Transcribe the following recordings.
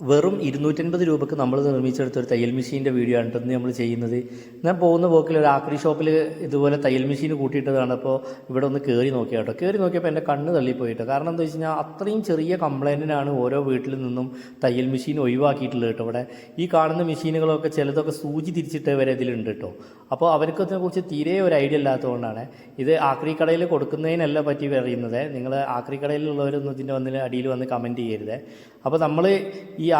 വെറും ഇരുന്നൂറ്റൻപത് രൂപക്ക് നമ്മൾ നിർമ്മിച്ചെടുത്ത ഒരു തയ്യൽ മെഷീന്റെ വീഡിയോ ആണ് ഇന്ന് നമ്മൾ ചെയ്യുന്നത്. ഞാൻ പോകുന്ന പോക്കിൽ ഒരു ആക്രി ഷോപ്പിൽ ഇതുപോലെ തയ്യൽ മെഷീൻ കൂട്ടിയിട്ടതാണ്. അപ്പോൾ ഇവിടെ ഒന്ന് കയറി നോക്കിയ കേട്ടോ. കയറി നോക്കിയപ്പോൾ എന്റെ കണ്ണ് തള്ളിപ്പോയിട്ട്. കാരണം എന്താ വെച്ച് കഴിഞ്ഞാൽ അത്രയും ചെറിയ കംപ്ലൈന്റിനാണ് ഓരോ വീട്ടിൽ നിന്നും തയ്യൽ മെഷീൻ ഒഴിവാക്കിയിട്ടുള്ളത് കേട്ടോ. ഇവിടെ ഈ കാണുന്ന മെഷീനുകളൊക്കെ ചിലതൊക്കെ സൂചി തിരിച്ചിട്ട് വരെ ഇതിലുണ്ട് കേട്ടോ. അപ്പോൾ അവർക്ക് അതിനെക്കുറിച്ച് തീരെ ഒരു ഐഡിയ ഇല്ലാത്തതുകൊണ്ടാണ് ഇത് ആക്രി കടയിൽ കൊടുക്കുന്നതിനല്ല പറ്റി പറയുന്നത്. നിങ്ങൾ ആക്രി കടയിലുള്ളവരൊന്നും ഇതിന്റെ വന്നിൽ അടിയിൽ വന്ന് കമന്റ് ചെയ്യരുത്. അപ്പോൾ നമ്മൾ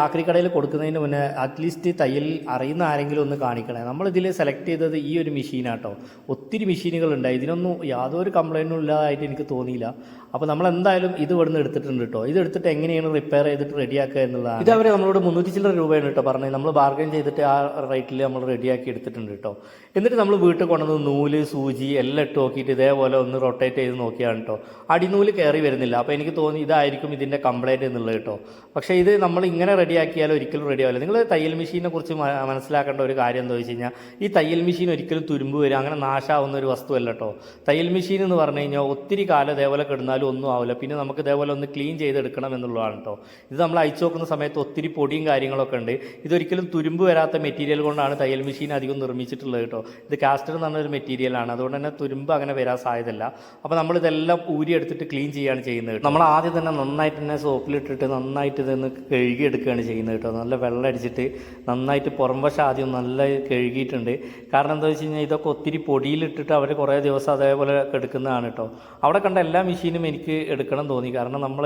ആക്രി കടയിൽ കൊടുക്കുന്നതിന് മുന്നേ അറ്റ്ലീസ്റ്റ് തയ്യൽ അറിയുന്ന ആരെങ്കിലും ഒന്ന് കാണിക്കണേ. നമ്മളിതിൽ സെലക്ട് ചെയ്തത് ഈ ഒരു മെഷീനാട്ടോ ഒത്തിരി മെഷീനുകളുണ്ട് ഇതിനൊന്നും യാതൊരു കംപ്ലൈന്റും ഇല്ലാതായിട്ട് എനിക്ക് തോന്നിയില്ല. അപ്പോൾ നമ്മൾ എന്തായാലും ഇത് ഇവിടുന്ന് എടുത്തിട്ടുണ്ട് കേട്ടോ ഇത് എടുത്തിട്ട് എങ്ങനെയാണ് റിപ്പയർ ചെയ്തിട്ട് റെഡിയാക്കുക എന്നുള്ളതാണ്. ഇത് അവർ നമ്മളോട് മുന്നൂറ്റി ചില്ലറ രൂപയാണ് കേട്ടോ പറഞ്ഞത്. നമ്മൾ ബാർഗൈൻ ചെയ്തിട്ട് ആ റേറ്റിൽ നമ്മൾ റെഡിയാക്കി എടുത്തിട്ടുണ്ട് കേട്ടോ എന്നിട്ട് നമ്മൾ വീട്ടിൽ കൊണ്ടുവന്ന് നൂൽ സൂചി എല്ലാം ഇട്ട് നോക്കിയിട്ട് ഇതേപോലെ ഒന്ന് റൊട്ടേറ്റ് ചെയ്ത് നോക്കിയാണ് കേട്ടോ അടിനൂൽ കയറി വരുന്നില്ല. അപ്പോൾ എനിക്ക് തോന്നി ഇതായിരിക്കും ഇതിന്റെ കംപ്ലൈന്റ് എന്നുള്ളത് കേട്ടോ പക്ഷേ ഇത് നമ്മൾ ഇങ്ങനെ റെഡിയാക്കിയാൽ ഒരിക്കലും റെഡി ആവില്ല നിങ്ങൾ തയ്യൽ മെഷീനെ കുറിച്ച് മനസ്സിലാക്കേണ്ട ഒരു കാര്യം എന്താ വെച്ച് കഴിഞ്ഞാൽ ഈ തയ്യൽ മെഷീൻ ഒരിക്കലും തുരുമ്പ് വരും അങ്ങനെ നാശാവുന്ന ഒരു വസ്തുവല്ല കേട്ടോ തയ്യൽ മെഷീൻ എന്ന് പറഞ്ഞു കഴിഞ്ഞാൽ ഒത്തിരി കാലം ഇതേപോലെ കിടന്നാലും ഒന്നും ആവില്ല. പിന്നെ നമുക്ക് ഇതേപോലെ ഒന്ന് ക്ലീൻ ചെയ്തെടുക്കണം എന്നുള്ളതാണ് കേട്ടോ ഇത് നമ്മൾ അയച്ചു നോക്കുന്ന സമയത്ത് ഒത്തിരി പൊടിയും കാര്യങ്ങളൊക്കെ ഉണ്ട്. ഇതൊരിക്കലും തുരുമ്പ് വരാത്ത മെറ്റീരിയൽ കൊണ്ടാണ് തയ്യൽ മെഷീൻ അധികം നിർമ്മിച്ചിട്ടുള്ളത് കേട്ടോ ഇത് കാസ്റ്റർ എന്ന് പറഞ്ഞൊരു മെറ്റീരിയലാണ് അതുകൊണ്ട് തന്നെ തുരുമ്പ് അങ്ങനെ വരാൻ സാധ്യതയില്ല. അപ്പോൾ നമ്മൾ ഇതെല്ലാം ഊരി എടുത്തിട്ട് ക്ലീൻ ചെയ്യുകയാണ് ചെയ്യുന്നത്. നമ്മൾ ആദ്യം തന്നെ നന്നായിട്ട് തന്നെ സോപ്പിലിട്ടിട്ട് നന്നായിട്ട് ഇതൊന്ന് കഴുകി എടുക്കുകയാണ് ചെയ്യുന്നത് കേട്ടോ. നല്ല വെള്ളം അടിച്ചിട്ട് നന്നായിട്ട് പുറം വശം ആദ്യം നല്ല കഴുകിയിട്ടുണ്ട്. കാരണം എന്താ വെച്ച് കഴിഞ്ഞാൽ ഇതൊക്കെ ഒത്തിരി പൊടിയിലിട്ടിട്ട് അവർ കുറേ ദിവസം അതേപോലെ എടുക്കുന്നതാണ് കേട്ടോ. അവിടെ കണ്ട എല്ലാ മെഷീനും എനിക്ക് എടുക്കണം തോന്നി. കാരണം നമ്മൾ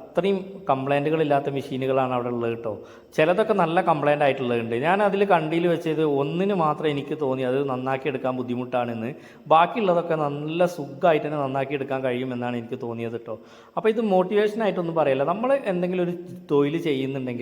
അത്രയും കംപ്ലൈന്റുകളില്ലാത്ത മെഷീനുകളാണ് അവിടെ ഉള്ളത് കേട്ടോ. ചിലതൊക്കെ നല്ല കംപ്ലൈന്റ് ആയിട്ടുള്ളതുണ്ട്. ഞാൻ അതിൽ കണ്ടിയിൽ വെച്ചത് ഒന്നിന് മാത്രം എനിക്ക് തോന്നി അത് നന്നാക്കി എടുക്കാൻ ബുദ്ധിമുട്ടാണെന്ന്. ബാക്കിയുള്ളതൊക്കെ നല്ല സുഖമായിട്ട് തന്നെ നന്നാക്കി എടുക്കാൻ കഴിയുമെന്നാണ് എനിക്ക് തോന്നിയത് കേട്ടോ. അപ്പോൾ ഇത് മോട്ടിവേഷനായിട്ടൊന്നും പറയില്ല. നമ്മൾ എന്തെങ്കിലും ഒരു തൊഴിൽ ചെയ്യുന്നുണ്ടെങ്കിൽ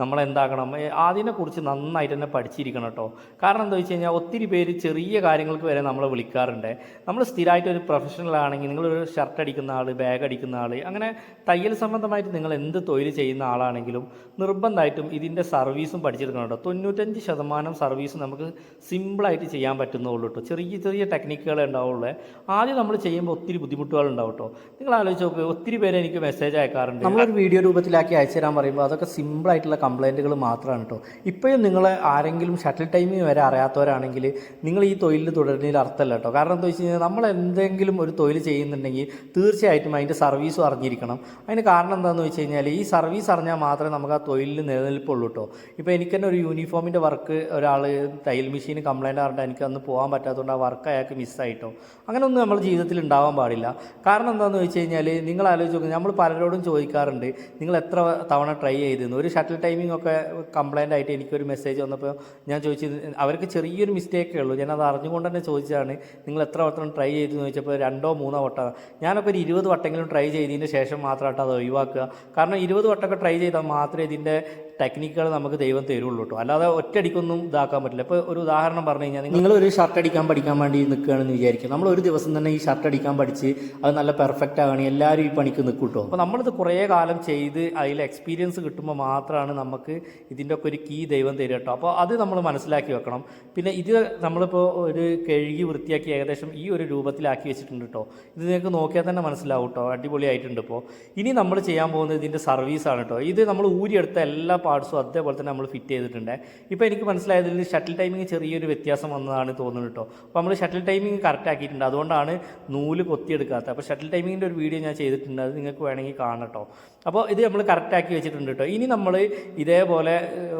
നമ്മൾ എന്താക്കണം അതിനെക്കുറിച്ച് നന്നായിട്ട് തന്നെ പഠിച്ചിരിക്കണം കേട്ടോ. കാരണം എന്താ വെച്ച് കഴിഞ്ഞാൽ ഒത്തിരി പേര് ചെറിയ കാര്യങ്ങൾക്ക് വരെ നമ്മളെ വിളിക്കാറുണ്ട്. നമ്മൾ സ്ഥിരമായിട്ട് ഒരു പ്രൊഫഷണൽ ആണെങ്കിൽ നിങ്ങളൊരു ഷർട്ട് അടിക്കുന്ന ആൾ ബാഗ് അടിക്കുന്ന ആൾ അങ്ങനെ തയ്യൽ സംബന്ധമായിട്ട് നിങ്ങൾ എന്ത് തൊഴിൽ ചെയ്യുന്ന ആളാണെങ്കിലും നിർബന്ധമായിട്ടും ഇതിന്റെ സർവീസും പഠിച്ചെടുക്കണം കേട്ടോ. തൊണ്ണൂറ്റഞ്ച് ശതമാനം സർവീസ് നമുക്ക് സിമ്പിളായിട്ട് ചെയ്യാൻ പറ്റുന്നുള്ളൂ കേട്ടോ. ചെറിയ ചെറിയ ടെക്നിക്കുകളെ ഉണ്ടാവുള്ളൂ. ആദ്യം നമ്മൾ ചെയ്യുമ്പോൾ ഒത്തിരി ബുദ്ധിമുട്ടുകൾ ഉണ്ടാവും കേട്ടോ. നിങ്ങൾ ആലോചിച്ച് നോക്കുക ഒത്തിരി പേരെ എനിക്ക് മെസ്സേജ് അയക്കാറുണ്ട്. നമ്മളൊരു വീഡിയോ രൂപത്തിലാക്കി അയച്ചു തരാൻ പറയുമ്പോൾ അതൊക്കെ സിമ്പിളായിട്ടുള്ള കംപ്ലൈന്റുകൾ മാത്രമാണ് കേട്ടോ ഇപ്പോഴും നിങ്ങൾ ആരെങ്കിലും ഷട്ടിൽ ടൈമിങ് വരെ അറിയാത്തവരാണെങ്കിൽ നിങ്ങൾ ഈ തൊഴിലിൽ തുടരുന്നതിൽ അർത്ഥമല്ല കേട്ടോ കാരണം എന്താ വെച്ച് കഴിഞ്ഞാൽ നമ്മൾ എന്തെങ്കിലും ഒരു തൊഴിൽ ചെയ്യുന്നുണ്ടെങ്കിൽ തീർച്ചയായിട്ടും അതിന്റെ സർവീസും അറിഞ്ഞിരിക്കണം. അതിന് കാരണം എന്താണെന്ന് വെച്ച് കഴിഞ്ഞാൽ ഈ സർവീസ് അറിഞ്ഞാൽ മാത്രമേ നമുക്ക് ആ തൊഴിലിൽ നിലനിൽപ്പുള്ളൂ കേട്ടോ ഇപ്പോൾ എനിക്ക് തന്നെ ഒരു യൂണിഫോമിന്റെ വർക്ക് ഒരാൾ തയ്യൽ മെഷീൻ കംപ്ലയിന്റ് പറഞ്ഞിട്ട് എനിക്ക് അന്ന് പോകാൻ പറ്റാത്തതുകൊണ്ട് ആ വർക്ക് അയാൾക്ക് മിസ്സായിട്ടോ അങ്ങനെയൊന്നും നമ്മുടെ ജീവിതത്തിൽ ഉണ്ടാവാൻ പാടില്ല. കാരണം എന്താണെന്ന് വെച്ച് കഴിഞ്ഞാൽ നിങ്ങൾ ആലോചിച്ച് നോക്കുക നമ്മൾ പലരോടും ചോദിക്കാറുണ്ട് നിങ്ങൾ എത്ര തവണ ട്രൈ ചെയ്തിരുന്നു? ഒരു ഷട്ടിൽ ടൈമിംഗ് ഒക്കെ കംപ്ലൈന്റ് ആയിട്ട് എനിക്കൊരു മെസ്സേജ് വന്നപ്പോൾ ഞാൻ ചോദിച്ചത് അവർക്ക് ചെറിയൊരു മിസ്റ്റേക്കേ ഉള്ളൂ. ഞാൻ അത് അറിഞ്ഞുകൊണ്ട് തന്നെ ചോദിച്ചതാണ് നിങ്ങൾ എത്ര വട്ടം ട്രൈ ചെയ്തു എന്ന് ചോദിച്ചപ്പോൾ രണ്ടോ മൂന്നോ വട്ടം. ഞാനൊക്കെ ഒരു ഇരുപത് വട്ടെങ്കിലും ട്രൈ ചെയ്തതിന് ശേഷം മാത്രമായിട്ട് അത് ഒഴിവാക്കുക. കാരണം ഇരുപത് വട്ടമൊക്കെ ട്രൈ ചെയ്താൽ മാത്രമേ ഇതിന്റെ ടെക്നിക്കുകൾ നമുക്ക് ദൈവം തരുള്ളൂ കേട്ടോ. അല്ലാതെ ഒറ്റയടിക്കൊന്നും ഇതാക്കാൻ പറ്റില്ല. ഇപ്പോൾ ഒരു ഉദാഹരണം പറഞ്ഞു കഴിഞ്ഞാൽ നിങ്ങൾ ഒരു ഷർട്ട് അടിക്കാൻ പഠിക്കാൻ വേണ്ടി നിൽക്കുകയാണെന്ന് വിചാരിക്കും. നമ്മൾ ഒരു ദിവസം തന്നെ ഈ ഷർട്ട് അടിക്കാൻ പഠിച്ച് അത് നല്ല പെർഫെക്റ്റ് ആവണി എല്ലാവരും ഈ പണിക്ക് നിൽക്കും കേട്ടോ. അപ്പോൾ നമ്മളിത് കുറേ കാലം ചെയ്ത് അതിൽ എക്സ്പീരിയൻസ് കിട്ടുമ്പോൾ മാത്രമാണ് നമുക്ക് ഇതിന്റെ ഒക്കെ ഒരു കീ ദൈവം തരിക കേട്ടോ. അപ്പോൾ അത് നമ്മൾ മനസ്സിലാക്കി വെക്കണം. പിന്നെ ഇത് നമ്മളിപ്പോൾ ഒരു കഴുകി വൃത്തിയാക്കി ഏകദേശം ഈ ഒരു രൂപത്തിലാക്കി വെച്ചിട്ടുണ്ട് കേട്ടോ. ഇത് നിങ്ങൾക്ക് നോക്കിയാൽ തന്നെ മനസ്സിലാവും കേട്ടോ. അടിപൊളിയായിട്ടുണ്ട് ഇപ്പോൾ ഇനി നമ്മൾ ചെയ്യാൻ പോകുന്നത് ഇതിന്റെ സർവീസാണ് കേട്ടോ. ഇത് നമ്മൾ ഊരിയെടുത്ത എല്ലാ പാർട്സും അതേപോലെ തന്നെ നമ്മൾ ഫിറ്റ് ചെയ്തിട്ടുണ്ട്. ഇപ്പോൾ എനിക്ക് മനസ്സിലായതിൽ ഷട്ടിൽ ടൈമിങ് ചെറിയൊരു വ്യത്യാസം വന്നതാണ് തോന്നുന്നത് കേട്ടോ അപ്പോൾ നമ്മൾ ഷട്ടിൽ ടൈമിങ് കറക്റ്റ് ആക്കിയിട്ടുണ്ട്. അതുകൊണ്ടാണ് നൂൽ കൊത്തിയെടുക്കാത്തത്. അപ്പോൾ ഷട്ടിൽ ടൈമിങ്ങിന്റെ ഒരു വീഡിയോ ഞാൻ ചെയ്തിട്ടുണ്ട്. അത് നിങ്ങൾക്ക് വേണമെങ്കിൽ കാണാം കേട്ടോ അപ്പോൾ ഇത് നമ്മൾ കറക്റ്റ് ആക്കി വെച്ചിട്ടുണ്ട് കേട്ടോ ഇനി നമ്മൾ ഇതേപോലെ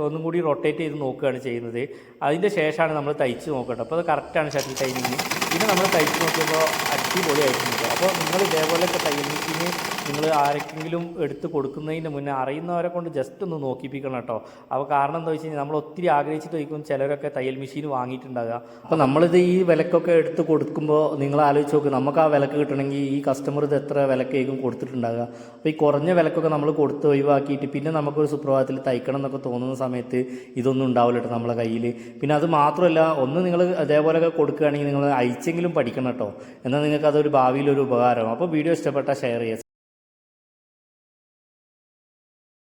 ഒന്നും കൂടി റൊട്ടേറ്റ് ചെയ്ത് നോക്കുകയാണ് ചെയ്യുന്നത്. അതിന്റെ ശേഷമാണ് നമ്മൾ തയ്ച്ച് നോക്കട്ടോ അപ്പോൾ അത് കറക്റ്റാണ് ഷട്ടിൽ ടൈമിങ് പിന്നെ നമ്മൾ തയ്ച്ച് നോക്കിയപ്പോൾ അടിപൊളിയായിട്ടുണ്ട്. അപ്പോൾ നിങ്ങൾ ഇതേപോലെയൊക്കെ തയ്യലിന് നിങ്ങൾ ആരെങ്കിലും എടുത്ത് കൊടുക്കുന്നതിന് മുന്നേ അറിയുന്നവരെ കൊണ്ട് ജസ്റ്റ് ഒന്ന് നോക്കിപ്പിക്കണം കേട്ടോ. അപ്പോൾ കാരണം എന്താ വെച്ച് കഴിഞ്ഞാൽ നമ്മൾ ഒത്തിരി ആഗ്രഹിച്ചിട്ട് വയ്ക്കും ചിലരൊക്കെ തയ്യൽ മെഷീൻ വാങ്ങിയിട്ടുണ്ടാകുക അപ്പോൾ നമ്മളിത് ഈ വിലക്കൊക്കെ എടുത്ത് കൊടുക്കുമ്പോൾ നിങ്ങൾ ആലോചിച്ച് നോക്ക് നമുക്ക് ആ വിലക്ക് കിട്ടണമെങ്കിൽ ഈ കസ്റ്റമർ ഇത് എത്ര വിലക്കേക്കും കൊടുത്തിട്ടുണ്ടാകുക അപ്പോൾ ഈ കുറഞ്ഞ വിലക്കൊക്കെ നമ്മൾ കൊടുത്ത് ഒഴിവാക്കിയിട്ട് പിന്നെ നമുക്കൊരു സുപ്രഭാതത്തിൽ തയ്ക്കണം എന്നൊക്കെ തോന്നുന്ന സമയത്ത് ഇതൊന്നും ഉണ്ടാവില്ല കേട്ടോ നമ്മളെ കയ്യിൽ. പിന്നെ അത് മാത്രമല്ല ഒന്ന് നിങ്ങൾ അതേപോലെയൊക്കെ കൊടുക്കുകയാണെങ്കിൽ നിങ്ങൾ അയച്ചെങ്കിലും പഠിക്കണം കേട്ടോ. എന്നാൽ നിങ്ങൾക്ക് അതൊരു ഭാവിയിലൊരു ഉപകാരം അപ്പോൾ വീഡിയോ ഇഷ്ടപ്പെട്ടാൽ ഷെയർ ചെയ്യുക.